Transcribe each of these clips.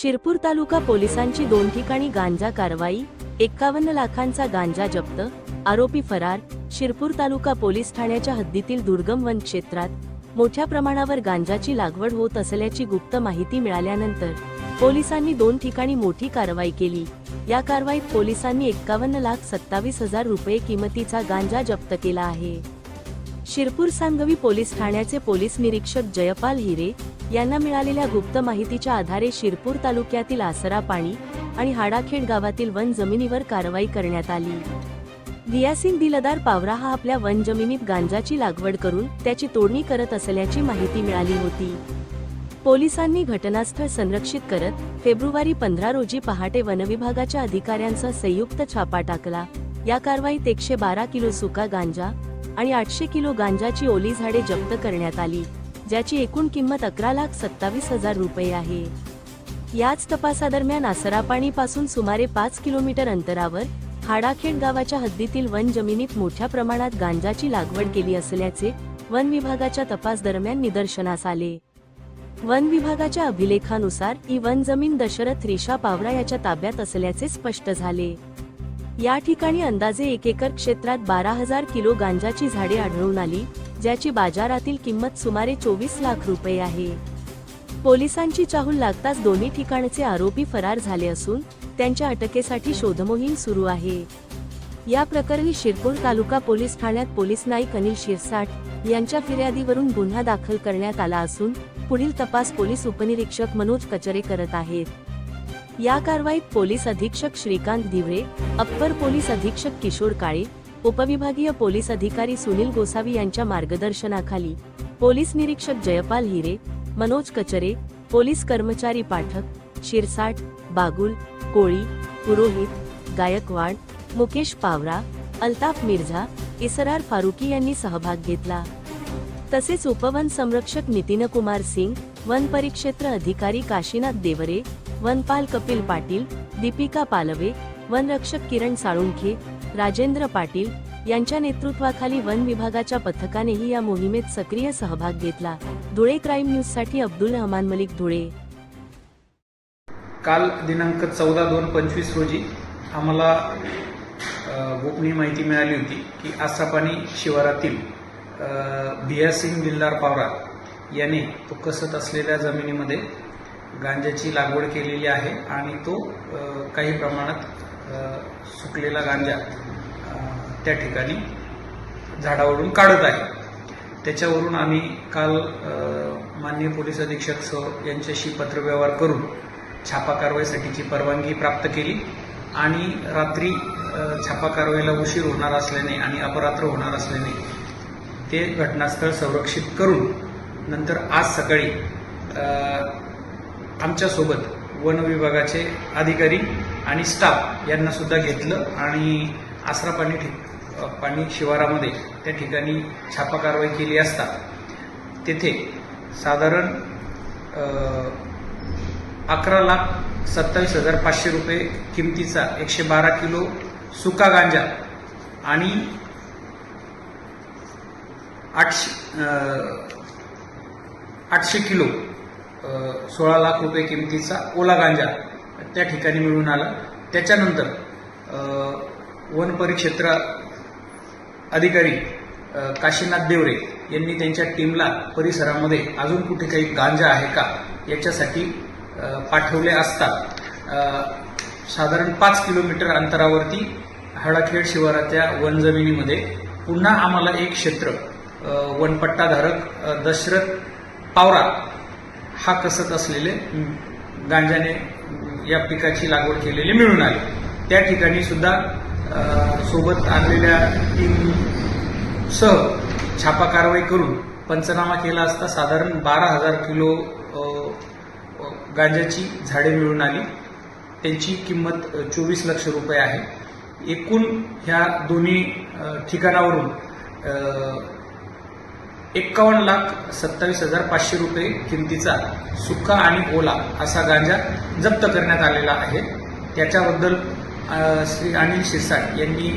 शिरपूर तालुका पोलिसांची दोन ठिकाणी गांजा कारवाई एक्कावन्न लाखांचा गांजा जप्त आरोपी फरार शिरपूर तालुका पोलीस ठाण्याच्या हद्दीतील दुर्गम वन क्षेत्रात मोठ्या प्रमाणावर गांजाची लागवड होत असल्याची गुप्त माहिती मिळाल्यानंतर पोलिसांनी दोन ठिकाणी मोठी कारवाई केली. या कारवाईत पोलिसांनी एक्कावन्न लाख सत्तावीस हजार रुपये किमतीचा गांजा जप्त केला आहे. शिरपूर सांगवी पोलीस ठाण्याचे पोलीस निरीक्षक जयपाल हिरे यांना मिळालेल्या गुप्त माहितीच्या आधारे शिरपूर तालुक्यातील आसरा पाणी आणि हाडाखेड गावातील वन जमिनीवर कारवाई करण्यात आली. रियासिन दिलदार पावरा हा आपल्या वन जमिनीत गांजाची लागवड करून त्याची तोडणी करत असल्याची माहिती मिळाली होती. पोलिसांनी घटनास्थळ संरक्षित करत फेब्रुवारी पंधरा रोजी पहाटे वनविभागाच्या अधिकाऱ्यांचा संयुक्त छापा टाकला. या कारवाईत एकशे बारा किलो सुका गांजा आणि आठशे किलो गांजाची ओली झाडे जप्त करण्यात आली. ज्याची एकूण किंमत अकरा लाख सत्तावीस हजार रुपये आहे. याच तपासादरम्यान आसरापाणी पासून सुमारे पाच किलोमीटर अंतरावर हाडाखेड गावाच्या हद्दीतील वन जमिनीत मोठ्या प्रमाणात गांजाची लागवड केली असल्याचे वन विभागाच्या तपास दरम्यान निदर्शनास आले. वन विभागाच्या अभिलेखानुसार ही वन जमीन दशरथ रेषा पावरा याच्या ताब्यात असल्याचे स्पष्ट झाले. या ठिकाणी अंदाजे एक एकर क्षेत्रात बारा हजार किलो गांजाची झाडे आढळून आली ज्याची बाजारातील किंमत सुमारे चोवीस लाख रुपये आहे. पोलिसांची चाहूल लागताच दोन्ही ठिकाणचे आरोपी फरार झाले असून त्यांच्या अटकेसाठी शोधमोहीम सुरू आहे. या प्रकरणी शिरपूर तालुका पोलीस ठाण्यात पोलीस नाईक अनिल शिरसाट यांच्या फिर्यादीवरून गुन्हा दाखल करण्यात आला असून पुढील तपास पोलीस उपनिरीक्षक मनोज कचरे करत आहेत. या कारवाईत पोलीस अधीक्षक श्रीकांत दिवळे अप्पर पोलीस अधीक्षक किशोर काळे उपविभागीय पोलीस अधिकारी सुनील गोसावी यांच्या मार्गदर्शनाखाली पोलीस निरीक्षक जयपाल हिरे मनोज कचरे पोलीस कर्मचारी पाठक शिरसाट बागुल कोळी पुरोहित गायकवाड मुकेश पावरा अल्ताफ मिर्झा इसरार फारुकी यांनी सहभाग घेतला. तसेच उपवन संरक्षक नितीन कुमार सिंग वन परिक्षेत्र अधिकारी काशीनाथ देवरे वनपाल कपिल पाटील दीपिका पालवे वनरक्षक किरण साळुंखे राजेंद्र पाटील यांच्या नेतृत्वाखाली वन विभागाच्या पथकानेही या मोहिमेत सक्रिय सहभाग घेतला. धुळे क्राईम न्यूजसाठी अब्दुल रहमान मलिक धुळे. काल दिनांक चौदा दोन पंचवीस रोजी आम्हाला गोपनीय माहिती मिळाली होती की आसापाणी शिवारातील अ, भियासिंग दिलदार पावरा याने तो कसत असलेल्या जमिनीमध्ये गांजाची लागवड केलेली आहे आणि तो काही प्रमाणात सुकलेला गांजा त्या ठिकाणी झाडावरून काढत आहे. त्याच्यावरून आम्ही काल माननीय पोलीस अधीक्षक सर यांच्याशी पत्रव्यवहार करून छापा कारवाईसाठीची परवानगी प्राप्त केली आणि रात्री छापा कारवाईला उशीर होणार असल्याने आणि अपरात्र होणार असल्याने ते घटनास्थळ संरक्षित करून नंतर आज सकाळी आमच्यासोबत वन विभागाचे अधिकारी आणि स्टाफ यांना सुद्धा घेतलं आणि आसरा पाणी ठिक पाणी शिवारामध्ये त्या ठिकाणी छापा कारवाई केली असता तेथे साधारण अकरा लाख सत्तावीस हजार पाचशे रुपये किमतीचा एकशे बारा किलो सुका गांजा आणि आठशे आठशे किलो सोळा लाख रुपये किमतीचा ओला गांजा त्या ठिकाणी मिळून आला. त्याच्यानंतर वन परिक्षेत्र अधिकारी काशीनाथ देवरे यांनी त्यांच्या टीमला परिसरामध्ये अजून कुठे काही गांजा आहे का याच्यासाठी पाठवले असता साधारण पाच किलोमीटर अंतरावरती हडाखेड शिवाराच्या वन जमिनीमध्ये पुन्हा आम्हाला एक क्षेत्र वनपट्टाधारक दशरथ पावरा हा कसत असलेले गांजाने या पिकाची लागवड केलेली मिळून आली. त्या ठिकाणी सुद्धा सोबत आणलेल्या सह छापा कारवाई करून पंचनामा केला असता साधारण बारा हजार किलो गांजाची झाडे मिळून आली. त्यांची किंमत चोवीस लक्ष रुपये आहे. एकूण ह्या दोन्ही ठिकाणावरून एक्कावन्न लाख सत्तावीस हजार पाचशे रुपये किमतीचा सुका आणि ओला असा गांजा जप्त करण्यात आलेला आहे. त्याच्याबद्दल श्री अनिल शिरसाट यांनी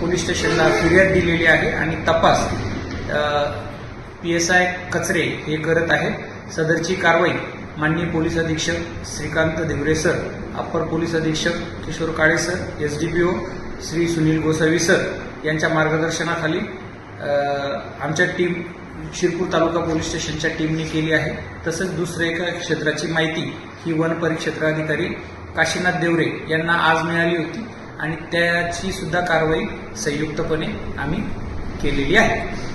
पोलीस स्टेशनला फिर्याद दिलेली आहे आणि तपास पी एस आय कचरे हे करत आहेत सदरची कारवाई माननीय पोलीस अधीक्षक Shrikant Deore sir upper police अधीक्षक Kishor Kale sir S D P O Shri Sunil Gosavi sir यांच्या मार्गदर्शनाखाली आमच्या टीम शिरपूर तालुका पोलीस स्टेशनच्या टीमने केली आहे. तसंच दुसऱ्या एका क्षेत्राची माहिती ही वन परिक्षेत्राधिकारी काशीनाथ देवरे यांना आज मिळाली होती आणि त्याची सुद्धा कारवाई संयुक्तपणे आम्ही केलेली आहे.